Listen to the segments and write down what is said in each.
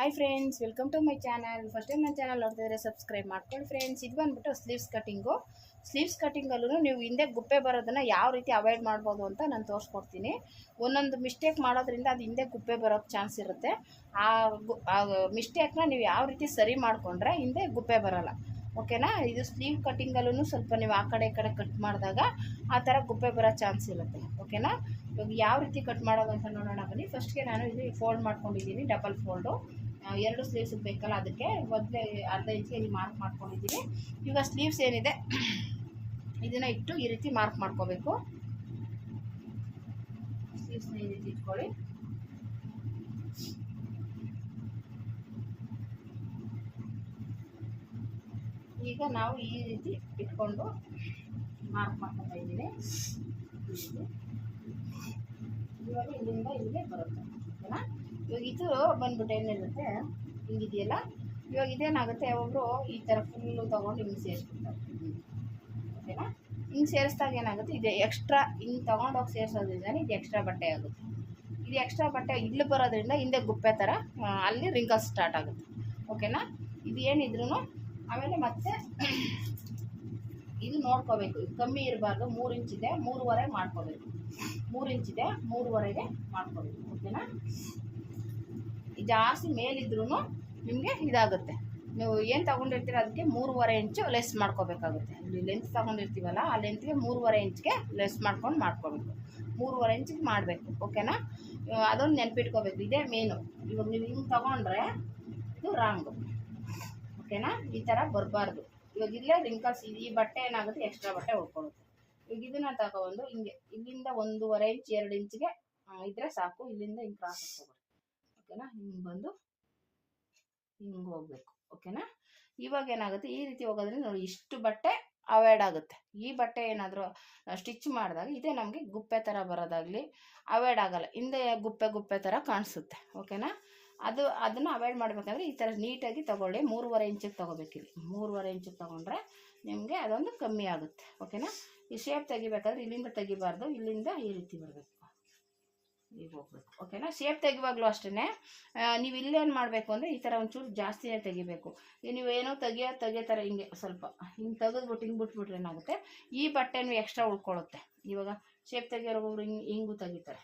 Hi friends welcome to my channel first time ನನ್ನ channel ನೋಡ್ತಿದ್ರೆ subscribe ಮಾಡ್ಕೊಳ್ಳಿ friends ಇದು ಬಂದ್ಬಿಟ್ಟು ಸ್ಲೀವ್ಸ್ ಕಟಿಂಗು ಸ್ಲೀವ್ಸ್ ಕಟ್ಟಿಂಗಲ್ಲೂ ನೀವು ಹಿಂದೆ ಗುಪ್ಪೆ ಬರೋದನ್ನು ಯಾವ ರೀತಿ ಅವಾಯ್ಡ್ ಮಾಡ್ಬೋದು ಅಂತ ನಾನು ತೋರಿಸ್ಕೊಡ್ತೀನಿ. ಒಂದೊಂದು ಮಿಸ್ಟೇಕ್ ಮಾಡೋದ್ರಿಂದ ಅದು ಹಿಂದೆ ಗುಪ್ಪೆ ಬರೋಕ್ಕೆ ಚಾನ್ಸ್ ಇರುತ್ತೆ. ಆ ಗು, ಆ ಮಿಸ್ಟೇಕ್ನ ನೀವು ಯಾವ ರೀತಿ ಸರಿ ಮಾಡಿಕೊಂಡ್ರೆ ಹಿಂದೆ ಗುಪ್ಪೆ ಬರೋಲ್ಲ. ಓಕೆನಾ ಇದು ಸ್ಲೀವ್ ಕಟ್ಟಿಂಗಲ್ಲೂ ಸ್ವಲ್ಪ ನೀವು ಆ ಕಡೆ ಈ ಕಡೆ ಕಟ್ ಮಾಡಿದಾಗ ಆ ಥರ ಗುಪ್ಪೆ ಬರೋ ಚಾನ್ಸ್ ಇರುತ್ತೆ. ಓಕೆನಾ ಇವಾಗ ಯಾವ ರೀತಿ ಕಟ್ ಮಾಡೋದು ಅಂತ ನೋಡೋಣ ಬನ್ನಿ. ಫಸ್ಟ್ಗೆ ನಾನು ಇದು ಫೋಲ್ಡ್ ಮಾಡ್ಕೊಂಡಿದ್ದೀನಿ ಡಬಲ್ ಫೋಲ್ಡು ಎರಡು ಸ್ಲೀವ್ಸ್ ಬೇಕಲ್ಲ ಅದಕ್ಕೆ ಮೊದಲೇ ಅರ್ಧ ಇಂಚಿಗೆ ಇಲ್ಲಿ ಮಾರ್ಕ್ ಮಾಡ್ಕೊಂಡಿದ್ದೀನಿ ಈಗ ಸ್ಲೀವ್ಸ್ ಏನಿದೆ? ಇದನ್ನು ಇಟ್ಟು ಈ ರೀತಿ ಮಾರ್ಕ್ ಮಾಡ್ಕೋಬೇಕು. ಸ್ಲೀವ್ಸ್ನ ಈ ರೀತಿ ಇಟ್ಕೊಳ್ಳಿ. ಈಗ ನಾವು ಈ ರೀತಿ ಇಟ್ಕೊಂಡು ಮಾರ್ಕ್ ಮಾಡ್ಕೊತಾ ಇದ್ದೀನಿ ಇವಾಗ ಇಲ್ಲಿಂದ ಇಲ್ಲಿಗೆ ಬರುತ್ತೆ. ಓಕೆನಾ? ಇವಾಗ ಇದು ಬಂದ್ಬಿಟ್ಟು ಏನಿರುತ್ತೆ, ಹಿಂಗಿದೆಯಲ್ಲ? ಇವಾಗ ಇದೇನಾಗುತ್ತೆ ಒಬ್ಬರು ಈ ಥರ ಫುಲ್ಲು ತೊಗೊಂಡು ಹಿಂಗೆ ಸೇರಿಸ್ಬಿಡ್ತಾರೆ. ಓಕೆನಾ? ಹಿಂಗೆ ಸೇರಿಸಿದಾಗ ಏನಾಗುತ್ತೆ, ಇದು ಎಕ್ಸ್ಟ್ರಾ ಹಿಂಗೆ ತೊಗೊಂಡೋಗಿ ಸೇರಿಸೋದ್ರಿಂದ ಇದು ಎಕ್ಸ್ಟ್ರಾ ಬಟ್ಟೆ ಆಗುತ್ತೆ. ಇದು ಎಕ್ಸ್ಟ್ರಾ ಬಟ್ಟೆ ಇಲ್ಲಿ ಬರೋದ್ರಿಂದ ಹಿಂದೆ ಗುಪ್ಪೆ ಥರ ಅಲ್ಲಿ ರಿಂಕಲ್ಸ್ ಸ್ಟಾರ್ಟ್ ಆಗುತ್ತೆ. ಓಕೆನಾ? ಇದು ಏನಿದ್ರು ಆಮೇಲೆ ಮತ್ತೆ ಇದು ನೋಡ್ಕೋಬೇಕು. ಇದು ಕಮ್ಮಿ ಇರಬಾರ್ದು, ಮೂರು ಇಂಚಿದೆ ಮೂರುವರೆ ಮಾಡ್ಕೋಬೇಕು. ಮೂರು ಇಂಚಿದೆ ಮೂರುವರೆಗೆ ಮಾಡ್ಕೋಬೇಕು. ಓಕೆನಾ? ಜಾಸ್ತಿ ಮೇಲಿದ್ರೂ ನಿಮಗೆ ಇದಾಗುತ್ತೆ. ನೀವು ಏನು ತೊಗೊಂಡಿರ್ತೀರ ಅದಕ್ಕೆ ಮೂರುವರೆ ಇಂಚು ಲೆಸ್ ಮಾಡ್ಕೋಬೇಕಾಗುತ್ತೆ. ಇಲ್ಲಿ ಲೆಂತ್ ತೊಗೊಂಡಿರ್ತೀವಲ್ಲ, ಆ ಲೆಂತ್ಗೆ ಮೂರುವರೆ ಇಂಚ್ಗೆ ಲೆಸ್ ಮಾಡ್ಕೊಂಡು ಮಾಡ್ಕೋಬೇಕು. ಮೂರುವರೆ ಇಂಚಿಗೆ ಮಾಡಬೇಕು ಓಕೆನಾ ಅದೊಂದು ನೆನ್ಪಿಟ್ಕೋಬೇಕು. ಇದೇ ಮೇನು ಇವಾಗ ನೀವು ಹಿಂಗೆ ತೊಗೊಂಡ್ರೆ ಇದು ರಾಂಗು ಓಕೆನಾ ಈ ಥರ ಬರಬಾರ್ದು. ಇವಾಗ ಇಲ್ಲೇ ರಿಂಕಲ್ಸ್ ಈ ಬಟ್ಟೆ ಏನಾಗುತ್ತೆ ಎಕ್ಸ್ಟ್ರಾ ಬಟ್ಟೆ ಉಳ್ಕೊಳ್ಳುತ್ತೆ ಈಗ ಇದನ್ನ ತಗೊಬಂದು ಹಿಂಗೆ, ಇಲ್ಲಿಂದ ಒಂದೂವರೆ ಇಂಚ್ ಎರಡು ಇಂಚಿಗೆ ಇದ್ದರೆ ಸಾಕು. ಇಲ್ಲಿಂದ ಹಿಂಗೆ ಕ್ರಾಸ್ ಓಕೆನಾ? ಹಿಂಗೆ ಬಂದು ಹಿಂಗೆ ಹೋಗ್ಬೇಕು, ಓಕೆನಾ? ಇವಾಗ ಏನಾಗುತ್ತೆ? ಈ ರೀತಿ ಹೋಗೋದ್ರಿಂದ ನೋಡಿ ಇಷ್ಟು ಬಟ್ಟೆ ಅವಾಯ್ಡ್ ಆಗುತ್ತೆ. ಈ ಬಟ್ಟೆ ಏನಾದರೂ ಸ್ಟಿಚ್ ಮಾಡಿದಾಗ ಇದೇ ನಮಗೆ ಗುಪ್ಪೆ ಥರ ಬರೋದಾಗಲಿ ಅವಾಯ್ಡ್ ಆಗಲ್ಲ. ಹಿಂದೆ ಗುಪ್ಪೆ ಗುಪ್ಪೆ ಥರ ಕಾಣಿಸುತ್ತೆ, ಓಕೆನಾ? ಅದು, ಅದನ್ನು ಅವಾಯ್ಡ್ ಮಾಡಬೇಕಂದ್ರೆ ಈ ಥರ ನೀಟಾಗಿ ತೊಗೊಳ್ಳಿ. ಮೂರುವರೆ ಇಂಚಿಗೆ ತೊಗೋಬೇಕಿಲ್ಲಿ ಮೂರುವರೆ ಇಂಚಿಗೆ ತೊಗೊಂಡ್ರೆ ನಿಮಗೆ ಅದೊಂದು ಕಮ್ಮಿ ಆಗುತ್ತೆ, ಓಕೆನಾ? ಈ ಶೇಪ್ ತೆಗಿಬೇಕಾದ್ರೆ ಇಲ್ಲಿಂದ ತೆಗಿಬಾರ್ದು, ಇಲ್ಲಿಂದ ಈ ರೀತಿ ಬರಬೇಕು. ಈಗ ಹೋಗ್ಬೇಕು. ಓಕೆನಾ ಶೇಪ್ ತೆಗಿವಾಗಲೂ ಅಷ್ಟೇ ನೀವು ಇಲ್ಲೇನು ಮಾಡಬೇಕು ಅಂದರೆ ಈ ಥರ ಒಂಚೂರು ಜಾಸ್ತಿನೇ ತೆಗಿಬೇಕು. ಈಗ ನೀವು ಏನೋ ತೆಗಿಯೋ ತೆಗಿಯೋ ಥರ ಹಿಂಗೆ ಸ್ವಲ್ಪ ಹಿಂಗೆ ತೆಗೆದ್ಬಿಟ್ಟು ಹಿಂಗೆ ಬಿಟ್ಬಿಟ್ರೆ ಏನಾಗುತ್ತೆ? ಈ ಬಟ್ಟೆನೂ ಎಕ್ಸ್ಟ್ರಾ ಉಳ್ಕೊಳ್ಳುತ್ತೆ ಇವಾಗ ಶೇಪ್ ತೆಗಿಯೋರು ಹಿಂಗೆ, ಹಿಂಗೂ ತೆಗಿತಾರೆ.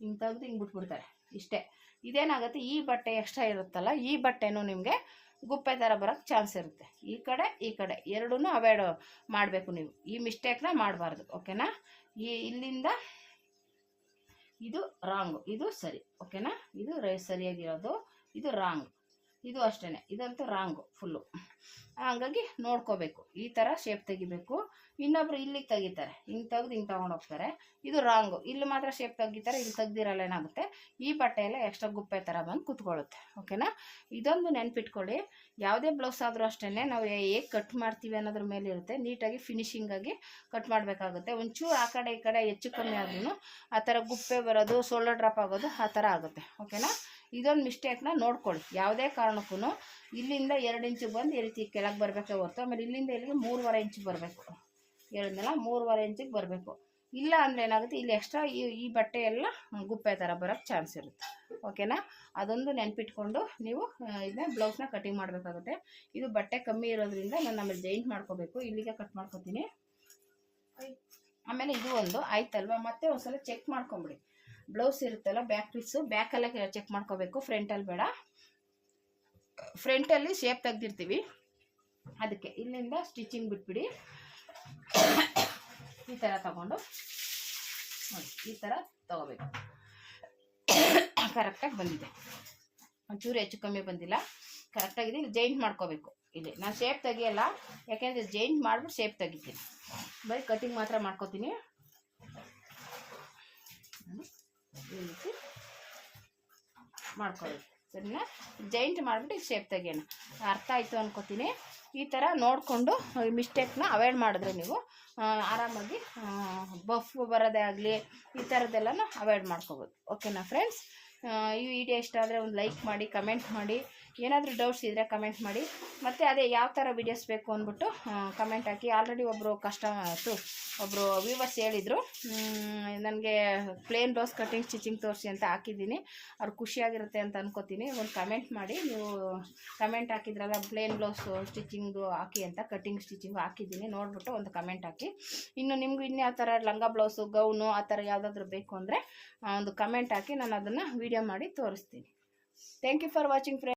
ಹಿಂಗೆ ತೆಗೆದು ಹಿಂಗೆ ಬಿಟ್ಬಿಡ್ತಾರೆ. ಇಷ್ಟೇ. ಇದೇನಾಗುತ್ತೆ? ಈ ಬಟ್ಟೆ ಎಕ್ಸ್ಟ್ರಾ ಇರುತ್ತಲ್ಲ, ಈ ಬಟ್ಟೆನೂ ನಿಮಗೆ ಗುಪ್ಪೆ ಥರ ಬರೋಕ್ಕೆ ಚಾನ್ಸ್ ಇರುತ್ತೆ. ಈ ಕಡೆ ಈ ಕಡೆ ಎರಡೂ ಅವಾಯ್ಡ್ ಮಾಡಬೇಕು ನೀವು. ಈ ಮಿಸ್ಟೇಕ್ನ ಮಾಡಬಾರ್ದು. ಓಕೆನಾ ಈ ಇಲ್ಲಿಂದ ಇದು ರಾಂಗ್ ಇದು ಸರಿ. ಓಕೆನಾ ಇದು ಸರಿಯಾಗಿರೋದು. ಇದು ರಾಂಗ್ ಇದು ಅಷ್ಟೇ ಇದಂತೂ ರಾಂಗು ಫುಲ್ಲು ಹಂಗಾಗಿ ನೋಡ್ಕೋಬೇಕು. ಈ ಥರ ಶೇಪ್ ತೆಗಿಬೇಕು. ಇನ್ನೊಬ್ರು ಇಲ್ಲಿಗೆ ತೆಗಿತಾರೆ. ಹಿಂಗೆ ತೆಗ್ದು ಹಿಂಗೆ ತೊಗೊಂಡೋಗ್ತಾರೆ ಇದು ರಾಂಗು ಇಲ್ಲಿ ಮಾತ್ರ ಶೇಪ್ ತೆಗಿತಾರೆ ಇಲ್ಲಿ ತೆಗ್ದಿರಲ್ಲ ಏನಾಗುತ್ತೆ? ಈ ಬಟ್ಟೆ ಎಲ್ಲ ಎಕ್ಸ್ಟ್ರಾ ಗುಪ್ಪೆ ಥರ ಬಂದು ಕುತ್ಕೊಳ್ಳುತ್ತೆ. ಓಕೆನಾ ಇದೊಂದು ನೆನ್ಪಿಟ್ಕೊಳ್ಳಿ. ಯಾವುದೇ ಬ್ಲೌಸ್ ಆದರೂ ಅಷ್ಟೇ ನಾವು ಹೇಗೆ ಕಟ್ ಮಾಡ್ತೀವಿ ಅನ್ನೋದ್ರ ಮೇಲೆ ಇರುತ್ತೆ. ನೀಟಾಗಿ ಫಿನಿಶಿಂಗಾಗಿ ಕಟ್ ಮಾಡಬೇಕಾಗುತ್ತೆ. ಒಂಚೂರು ಆ ಕಡೆ ಈ ಕಡೆ ಹೆಚ್ಚು ಕಮ್ಮಿ ಆದ್ರೂ ಆ ಥರ ಗುಪ್ಪೆ ಬರೋದು ಸೊಳ್ಳೆ ಡ್ರಾಪ್ ಆಗೋದು, ಆ ಥರ ಆಗುತ್ತೆ. ಓಕೆನಾ ಇದೊಂದು ಮಿಸ್ಟೇಕ್ನ ನೋಡ್ಕೊಳ್ಳಿ. ಯಾವುದೇ ಕಾರಣಕ್ಕೂ ಇಲ್ಲಿಂದ ಎರಡು ಇಂಚು ಬಂದು ಈ ರೀತಿ ಕೆಳಗೆ ಬರಬೇಕೆ ಹೊರತು, ಆಮೇಲೆ ಇಲ್ಲಿಂದ ಇಲ್ಲಿಗೆ ಮೂರುವರೆ ಇಂಚಿಗೆ ಬರಬೇಕು. ಹೇಳಿದ್ನಲ್ಲ ಮೂರುವರೆ ಇಂಚಿಗೆ ಬರಬೇಕು. ಇಲ್ಲ ಅಂದರೆ ಏನಾಗುತ್ತೆ, ಇಲ್ಲಿ ಎಕ್ಸ್ಟ್ರಾ ಈ ಈ ಬಟ್ಟೆ ಎಲ್ಲ ಗುಪ್ಪೆ ಥರ ಬರೋಕ್ಕೆ ಚಾನ್ಸ್ ಇರುತ್ತೆ. ಓಕೆನಾ ಅದೊಂದು ನೆನ್ಪಿಟ್ಕೊಂಡು ನೀವು ಇದನ್ನ ಬ್ಲೌಸ್ನ ಕಟಿಂಗ್ ಮಾಡಬೇಕಾಗುತ್ತೆ. ಇದು ಬಟ್ಟೆ ಕಮ್ಮಿ ಇರೋದ್ರಿಂದ ನಾನು ಆಮೇಲೆ ಜೈಂಟ್ ಮಾಡ್ಕೋಬೇಕು. ಇಲ್ಲಿಗೆ ಕಟ್ ಮಾಡ್ಕೋತೀನಿ. ಆಮೇಲೆ ಇದು ಒಂದು ಆಯ್ತಲ್ವಾ? ಮತ್ತೆ ಒಂದ್ಸಲ ಚೆಕ್ ಮಾಡ್ಕೊಂಬಿಡಿ. ಬ್ಲೌಸ್ ಇರುತ್ತಲ್ಲ ಬ್ಯಾಕ್ ಪೀಸು ಬ್ಯಾಕಲ್ಲೇ ಚೆಕ್ ಮಾಡ್ಕೋಬೇಕು ಫ್ರಂಟಲ್ಲಿ ಬೇಡ. ಫ್ರಂಟಲ್ಲಿ ಶೇಪ್ ತೆಗ್ದಿರ್ತೀವಿ. ಅದಕ್ಕೆ ಇಲ್ಲಿಂದ ಸ್ಟಿಚಿಂಗ್ ಬಿಟ್ಬಿಡಿ. ಈ ಥರ ತಗೊಂಡು, ನೋಡಿ, ಈ ಥರ ತಗೋಬೇಕು. ಕರೆಕ್ಟಾಗಿ ಬಂದಿದೆ. ಒಂಚೂರು ಹೆಚ್ಚು ಕಮ್ಮಿ ಬಂದಿಲ್ಲ. ಕರೆಕ್ಟಾಗಿದೆ ಇಲ್ಲಿ ಜೈಂಟ್ ಮಾಡ್ಕೋಬೇಕು. ಇಲ್ಲಿ ನಾನು ಶೇಪ್ ತೆಗಿಯಲ್ಲ, ಯಾಕೆಂದರೆ ಜೈಂಟ್ ಮಾಡಿಬಿಟ್ಟು ಶೇಪ್ ತೆಗಿತೀನಿ. ಬರೀ ಕಟಿಂಗ್ ಮಾತ್ರ ಮಾಡ್ಕೋತೀನಿ. ಮಾಡ್ಕೊಳ್ಳಿ ಸರಿನಾ? ಜಾಯಿಂಟ್ ಮಾಡಿಬಿಟ್ಟು ಶೇಪ್ ತೆಗಿಯೋಣ. ಅರ್ಥ ಆಯಿತು ಅನ್ಕೋತೀನಿ. ಈ ಥರ ನೋಡಿಕೊಂಡು ಈ ಮಿಸ್ಟೇಕ್ನ ಅವಾಯ್ಡ್ ಮಾಡಿದ್ರೆ ನೀವು ಆರಾಮಾಗಿ ಬಫ್ ಬರೋದೇ ಆಗಲಿ, ಈ ಥರದ್ದೆಲ್ಲನೂ ಅವಾಯ್ಡ್ ಮಾಡ್ಕೋಬೋದು. ಓಕೆನಾ ಫ್ರೆಂಡ್ಸ್ ಈ ವಿಡಿಯೋ ಇಷ್ಟ ಆದರೆ ಒಂದು ಲೈಕ್ ಮಾಡಿ ಕಮೆಂಟ್ ಮಾಡಿ. ಏನಾದರೂ ಡೌಟ್ಸ್ ಇದ್ದರೆ ಕಮೆಂಟ್ ಮಾಡಿ. ಮತ್ತು ಅದೇ ಯಾವ ಥರ ವೀಡಿಯೋಸ್ ಬೇಕು ಅಂದ್ಬಿಟ್ಟು ಕಮೆಂಟ್ ಹಾಕಿ. ಆಲ್ರೆಡಿ ಒಬ್ಬರು ಆಯಿತು ಒಬ್ಬರು ವ್ಯೂವರ್ಸ್ ಹೇಳಿದರು. ನನಗೆ ಪ್ಲೇನ್ ಬ್ಲೌಸ್ ಕಟಿಂಗ್ ಸ್ಟಿಚಿಂಗ್ ತೋರಿಸಿ ಅಂತ ಹಾಕಿದ್ದೀನಿ. ಅವ್ರು ಖುಷಿಯಾಗಿರುತ್ತೆ ಅಂತ ಅನ್ಕೋತೀನಿ. ಒಂದು ಕಮೆಂಟ್ ಮಾಡಿ. ನೀವು ಕಮೆಂಟ್ ಹಾಕಿದ್ರಲ್ಲ ಪ್ಲೇನ್ ಬ್ಲೌಸು ಸ್ಟಿಚಿಂಗು ಹಾಕಿ ಅಂತ ಕಟಿಂಗ್ ಸ್ಟಿಚಿಂಗು ಹಾಕಿದ್ದೀನಿ. ನೋಡಿಬಿಟ್ಟು ಒಂದು ಕಮೆಂಟ್ ಹಾಕಿ. ಇನ್ನು ನಿಮ್ಗೆ ಇನ್ಯಾವ ಥರ ಲಂಗ ಬ್ಲೌಸು ಗೌನು ಆ ಥರ ಯಾವುದಾದ್ರೂ ಬೇಕು ಅಂದರೆ ಒಂದು ಕಮೆಂಟ್ ಹಾಕಿ. ನಾನು ಅದನ್ನು ವೀಡಿಯೋ ಮಾಡಿ ತೋರಿಸ್ತೀನಿ. Thank you for watching friend